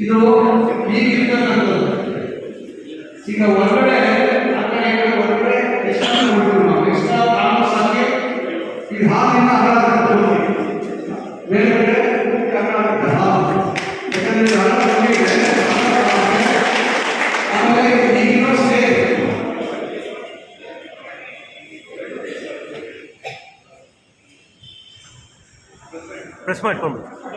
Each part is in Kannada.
ಇದು ಈಗಿರ್ತಕ್ಕಂಥದ್ದು ಈಗ ಹೊರಗಡೆ ಆ ಕಡೆ ಈ ಕಡೆ ಹೊರಗಡೆ ಎಕ್ಸ್ಟ್ರಾ ಕೊಡ್ತೀವಿ ನಾವು ಎಕ್ಸ್ಟ್ರಾ ಕಾಮರ್ಸ್ ಆಗಿ ಈ ಹಾಲಿನ ಅಗಲ ಕೊಡ್ತೀವಿ ಬೇರೆ ಬೇರೆ ಅಗಲ ಆಗುತ್ತೆ ಹಾಲು ಯಾಕಂದ್ರೆ ಇದು ಅಗಲ ಕಮ್ಮಿ ಇದೆ, ಅಗಲ ಕಮ್ಮಿ ಇದೆ. ಆಮೇಲೆ ಈಗಿನ ಸ್ಟೇಜ್ ಪ್ರೆಸ್ ಮಾಡ್ಕೊಂಡು ಹಾಂ ಅದು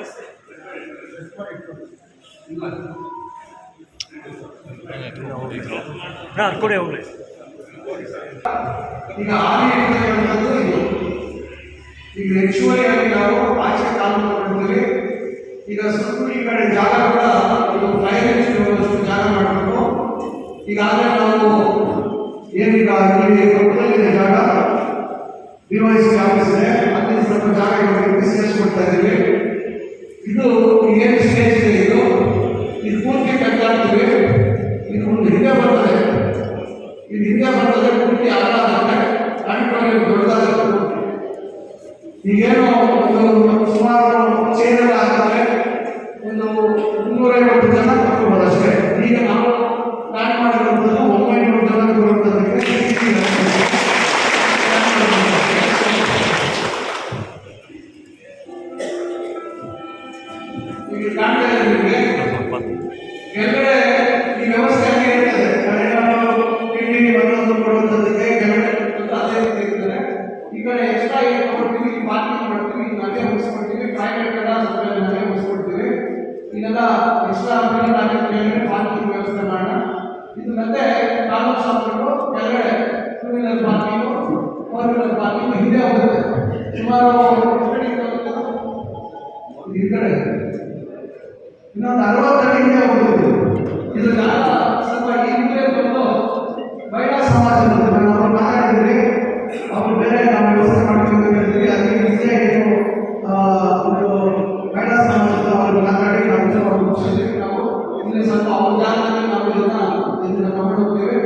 ಕೊಡಿ ಈಗ ಈಗ ಹೆಚ್ಚುವರಿಯಾಗಿ ನಾವು ಆಚೆ ಕಾಲು ಮಾಡ್ತೀವಿ ಈಗ ಸ್ವಲ್ಪ ಈ ಕಡೆ ಜಾಗ ಕೂಡ ಒಂದು ಫೈವ್ ಇಂಚ್ ಜಾಗ ಮಾಡಬೇಕು ಈಗಾಗಲೇ ನಾವು ಏನೀಗ ಇಲ್ಲಿ ಜಾಗ ಡಿ ವೈ ಅಲ್ಲಿ ಸ್ವಲ್ಪ ಇದ್ದೀವಿ ಇದು ಏನು ಇದೆಲ್ಲ ಎಕ್ಸ್ಟ್ರಾ ಅಂದರೆ ಪಾರ್ಕಿಂಗ್ ವ್ಯವಸ್ಥೆ ಮಾಡೋಣ. ಇದು ಮತ್ತೆ ತಾಲೂಕು ಶಾಸ್ತ್ರಗಳು ಕೆಳಗಡೆ two wheeler parking four wheeler parking ಹಿಂದೆ ಹೋಗುತ್ತೆ. ಸುಮಾರು ಈ ಇನ್ನೊಂದು ಅರವತ್ತು ಅಡಿ ಹಿಂದೆ ಹೋಗ್ಬೋದು ಇದು ಸ್ವಲ್ಪ ಹಿಂದೆ ಬಂದು ಮಹಿಳಾ ಸಮಾಜ ನಾವು ಮಾತಾಡಿದ್ವಿ ಅವರು ಬೇರೆ ನಾವು ವ್ಯವಸ್ಥೆ ಮಾಡ್ತೀವಿ ಅದಕ್ಕೆ ಹಿಂದೆ ಏನು ಮಹಿಳಾ ಸಮಾಜದ ಅವರು ಮಾತಾಡಿ ನಾವು ಇದನ್ನ ಅವ್ರು ಮುಗಿಸಿದ್ವಿ ನಾವು ಇಲ್ಲಿ ಸ್ವಲ್ಪ ಅವ್ರ ಜಾಗದಲ್ಲಿ ನಾವು ಇದನ್ನ ಇದನ್ನ ತಗೊಂಡು ಹೋಗ್ತೀವಿ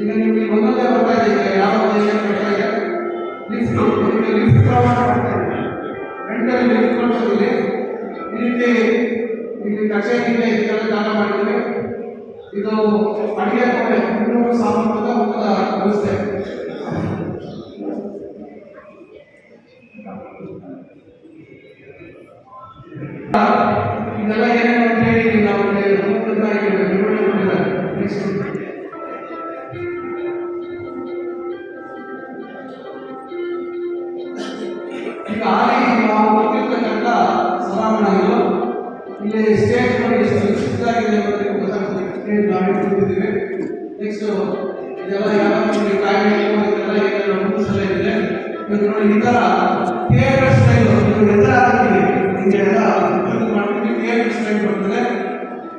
ಈಗ ನಿಮಗೆ ಒಂದೊಂದೇ ಬರ್ತಾ ಇದೆ ಯಾವ ದೇಶಕ್ಕೆ ಬರ್ತಾ ಇದೆ? ಲಿಫ್ಟ್ ನಿಮಗೆ ಇದೆ ರೆಂಟಲ್ ಲಿಫ್ಟ್ ಕೊಡ್ತಿದ್ದೀವಿ ಈ ರೀತಿ ಇಲ್ಲಿ ಕಚೇರಿಯಿಂದ ಇದಕ್ಕೆಲ್ಲ ದಾನ ಮಾಡಿದ್ದೀವಿ ಇದು ಅಡಿಗೆ ಕೋಣೆ ಇನ್ನೂರು ಇಲ್ಲಿ ಸ್ಟೇಟ್ ನೋಡಿ ಎಷ್ಟು ಸ್ಟೇಜ್ ನಾವು ಇಟ್ಟಿದ್ದೀವಿ ನೆಕ್ಸ್ಟ್ ಇದೆಲ್ಲ ಯಾವ ನೋಡಿ ಏನೆಲ್ಲ ರೂಲ್ಸ್ ಇದೆ. ಇವತ್ತು ನೋಡಿ ಈ ಥರ ಥಿಯೇಟರ್ ಸ್ಟೈಲ್ ಎತ್ತರ ಆಗ್ತಿದೆ ಹಿಂಗೆ ಎಲ್ಲ ಇದು ಮಾಡ್ತೀವಿ ಥಿಯೇಟರ್ ಸ್ಟೈಲ್ ಬರ್ತದೆ.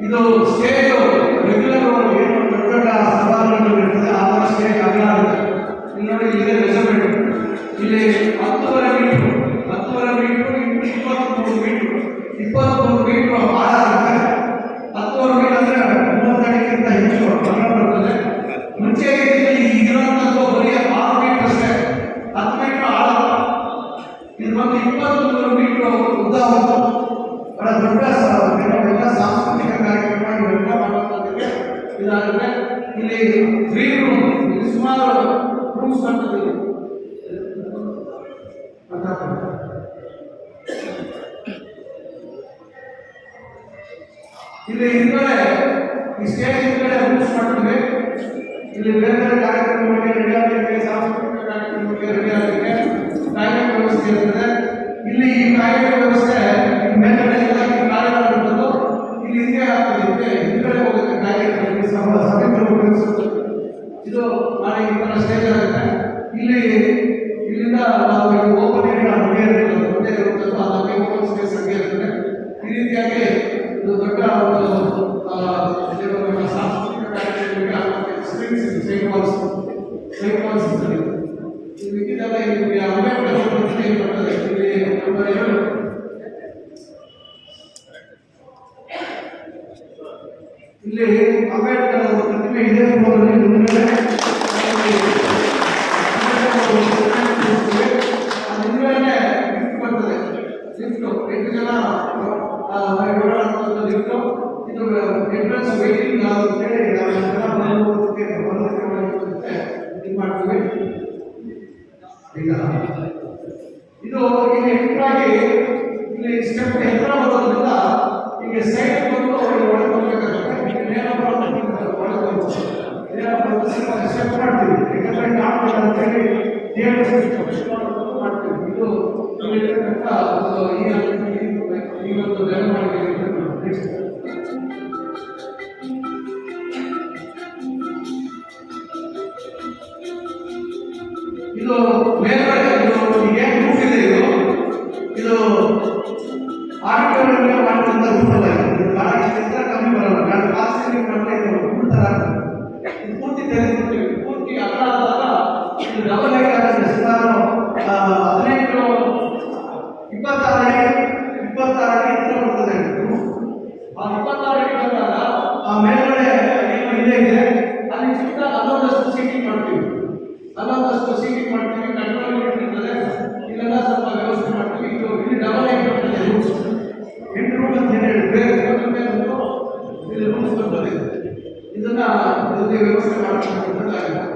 ಇದು ಸ್ಟೇಜ್ ರೆಗ್ಯುಲರ್ ಏನು ದೊಡ್ಡ ಸಭಾಂಗಣಗಳು ಇರ್ತದೆ ಆ ಥರ ಸ್ಟೇಜ್ ಇಲ್ಲಿ ನೋಡಿ ಇದೇ ಮೆಜರ್ಮೆಂಟ್ ಇಲ್ಲಿ ಹತ್ತುವರೆ ಮೀಟ್ರು ಹತ್ತುವರೆ ಮೀಟ್ರು ಇಪ್ಪತ್ತ್ಮೂರು ಮೀಟರ್ ಇಪ್ಪತ್ತ್ಮೂರು ಮೀಟರ್ ಆಳ ಆಗುತ್ತೆ ಹತ್ತುವರೆ ಮೀಟರ್ ಅಂದ್ರೆ ಮೂವತ್ತು ಅಡಿಗಿಂತ ಹೆಚ್ಚು ಅಗಲ ಬರ್ತದೆ ಇಲ್ಲಿ ಹಿಂದ್ಗಡೆ, ಈ ಸ್ಟೇಜ್ ಹಿಂದ್ಗಡೆ ರೂಮ್ಸ್ ಮಾಡ್ತೀವಿ ಇಲ್ಲಿ ಬೇರೆ ಬೇರೆ ಕಾರ್ಯಕ್ರಮಗಳಿಗೆ ರೆಡಿ ಆಗಲಿಕ್ಕೆ, ಸಾಂಸ್ಕೃತಿಕ ಕಾರ್ಯಕ್ರಮಗಳಿಗೆ ರೆಡಿ ಆಗಲಿಕ್ಕೆ ಟಾಯ್ಲೆಟ್ ವ್ಯವಸ್ಥೆ ಇರ್ತದೆ. ಇಲ್ಲಿ ಈ ಟಾಯ್ಲೆಟ್ ವ್ಯವಸ್ಥೆ ಮೇಲ್ಗಡೆ ಎಲ್ಲ ಈ ಇಲ್ಲಿ ಹಿಂದೆ ಆಗ್ತದೆ. ಹಿಂದೆ ಹಿಂದ್ಗಡೆ ಬರ್ತದೆ ಲಿಫ್ಟ್ ಎಂಟು ಜನ ಓಡಾಡುವಂತ ಲಿಫ್ಟ್ ಇದು ಎಂಟ್ರೆನ್ಸ್ ವೇಟಿಂಗ್ ಅಂತೇಳಿ ನಾವು ಜನ ಬರೋದಕ್ಕೆ ಬರೋದಕ್ಕೆ ಮಾಡೋದಕ್ಕೆ ಇದು ಮಾಡ್ತೀವಿ ಈಗ ಇದು ಈಗ ಎಂಟ್ರಾಗಿ ಇಲ್ಲಿ ಸ್ಟೆಪ್ ಎತ್ತರ ಬರೋದ್ರಿಂದ ಈಗ ಸೈಡ್ ಬಂದು ಅವ್ರಿಗೆ ಒಳಗೆ ಬರ್ಬೇಕಾಗುತ್ತೆ. ಬರೋದು ಒಳಗೆ ಸ್ವಲ್ಪ ಸ್ಟೆಪ್ ಮಾಡ್ತೀವಿ. ಯಾಕಂದ್ರೆ ನಾವು ಅಂತೇಳಿ ಮಾಡ್ತೀವಿ. ಇದು ಇಲ್ಲಿರ್ತಕ್ಕಂಥ ಒಂದು ಈ ಒಂದು ಬೆಳವಣಿಗೆ. ನೆಕ್ಸ್ಟ್ ಇದು ಮೇಲ್ಗಡೆ ಇದು ಏನು ಮುಗಿದೆ ಇದು ಇದೆ 근데 여기서 바로 중국을 나가요.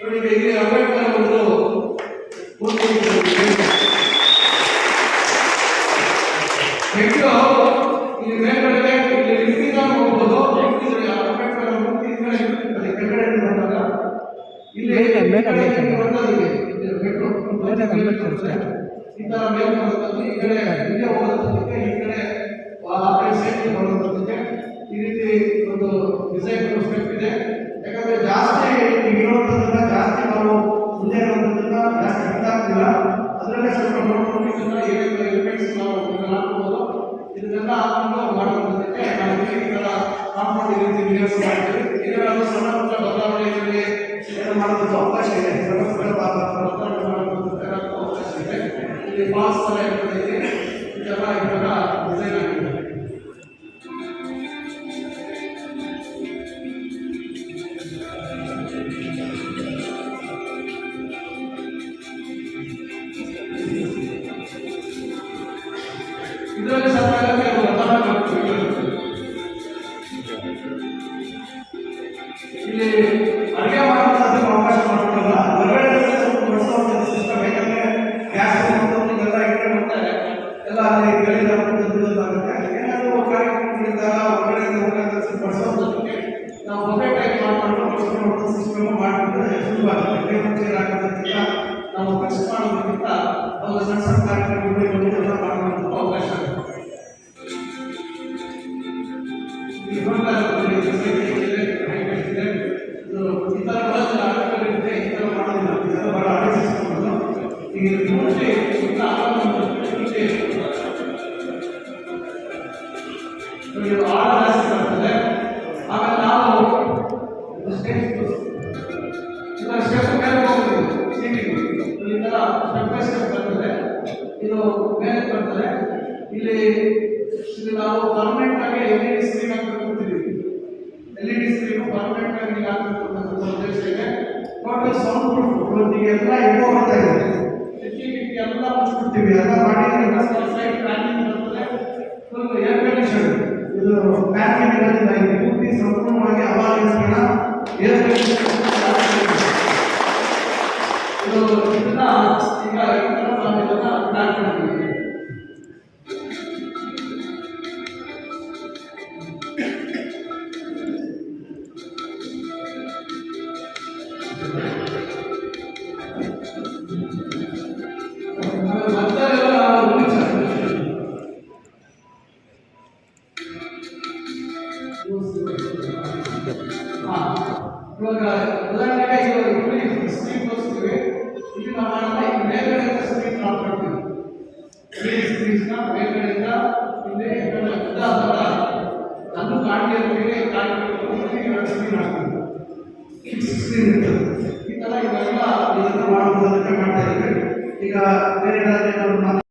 그러니까 이래야 ಬರುತ್ತದೆ ಈ ಕಡೆ, ಹಿಂದೆ ಹೋಗೋದಕ್ಕೆ ಈ ಕಡೆ, ಆ ಕಡೆ ಈ ರೀತಿ ಒಂದು ಡಿಸೈನ್ ಸ್ಟೆಪ್ ಇದೆ. ಯಾಕಂದರೆ ಜಾಸ್ತಿ ಇರುವಂಥದ್ದನ್ನ ಜಾಸ್ತಿ ನಾವು ಮುಂದೆ ಇರುವಂಥದ್ದನ್ನ ಜಾಸ್ತಿ ಗೊತ್ತಾಗ್ತಿಲ್ಲ ಅದರಲ್ಲೇ ಸ್ವಲ್ಪ ನೋಡ್ಕೊಂಡು ಇದನ್ನ ಏನೇನು ಎಲಿಮೆಂಟ್ಸ್ ನಾವು ಹಾಕ್ಬೋದು ಇದನ್ನೆಲ್ಲ ಹಾಕೊಂಡು ಮಾಡುವಂಥದ್ದಕ್ಕೆ ನಾವು ಈ ಥರ ಈ ರೀತಿ ವಿನ್ಯಾಸ ಮಾಡ್ತೀವಿ. ಏನಾದ್ರು ಸಣ್ಣ ಪುಟ್ಟ ಬದಲಾವಣೆಯಲ್ಲಿ ಏನು ಮಾಡೋದಕ್ಕೆ ಅವಕಾಶ ಇದೆ ಸಣ್ಣ ಪುಟ್ಟ ಬದಲಾವಣೆ ಮಾಡೋದಕ್ಕೆ ಅವಕಾಶ ಇದೆ ಇಲ್ಲಿ ಪಾಸ್ ತರ ಇರ್ತದೆ ಇದೆಲ್ಲ ಇವಾಗ ಡಿಸೈನ್ ಆಗಿದೆ ಇದರಲ್ಲಿ ಸ್ವಲ್ಪ ಎಲ್ಲ ಅಲ್ಲಿ ಬೆಳೆದ ಆಗುತ್ತೆ. ಏನಾದರೂ ಕಾರ್ಯಕ್ರಮಗಳಿದ್ದಾಗ ನಾವು ಒಬ್ಬೇ ಟೈಪ್ ಮಾಡ್ಕೊಂಡು ಸಿಸ್ಟಮ್ ಮಾಡಿಬಿಟ್ರೆ ಸುಲಭ ಆಗುತ್ತೆ ಹಾಕೋದಕ್ಕಿಂತ ನಾವು ಮಾಡೋದಕ್ಕಿಂತ ಒಂದು ಅವಕಾಶ ಆಗುತ್ತೆ. ಈ ತರ ಬರೋದಿಲ್ಲ, ಇಲ್ಲಿ ನಾವು ಪರ್ಮನೆಂಟ್ ಆಗಿ ಎಲ್ ಇ ಡಿ ಸ್ಕ್ರೀನ್ ಹಾಕಬೇಕು ಅಂತಿದ್ದೀವಿ L E D screen permanent ಆಗಿ ಹಾಕಬೇಕು ಅಂತ ಒಂದು ಉದ್ದೇಶ ಇದೆ. ಟೋಟಲ್ ಸೌಂಡ್ ಪ್ರೂಫ್ ಎಲ್ಲ ಎಕೋ ಬರ್ತಾ ಇದೆ. ಕಿಟಕಿ ಎಲ್ಲ ಎಲ್ಲ ಮಾಡಿ ಎಲ್ಲ ಸೈಡ್ ಫುಲ್ ಏರ್ ಇದು ಪ್ಯಾನಿಂಗ್ ಪೂರ್ತಿ ಸಂಪೂರ್ಣವಾಗಿ ಅವಾಗಣ ಏರ್ ಇದು ಇದನ್ನ ಈಗ ಇದನ್ನ ನಾವು ಇದನ್ನ ಪ್ಲಾನ್ ಮಾಡಿದ್ದೀವಿ ಕಾಣಿಕೆ ಕಾಣಿಕೆ ಎರಡು ಸ್ಕ್ರೀನ್ ಹಾಕ್ತೀವಿ ಫಿಕ್ಸ್ ಸ್ಕ್ರೀನ್ ಇರ್ತದೆ ಈ ಥರ ಇವೆಲ್ಲ ಇದನ್ನು ಮಾಡ್ಬೋದು ಅಂತ ಮಾಡ್ತಾ ಇದ್ದೀವಿ ಈಗ ಬೇರೆ ಏನಾದ್ರು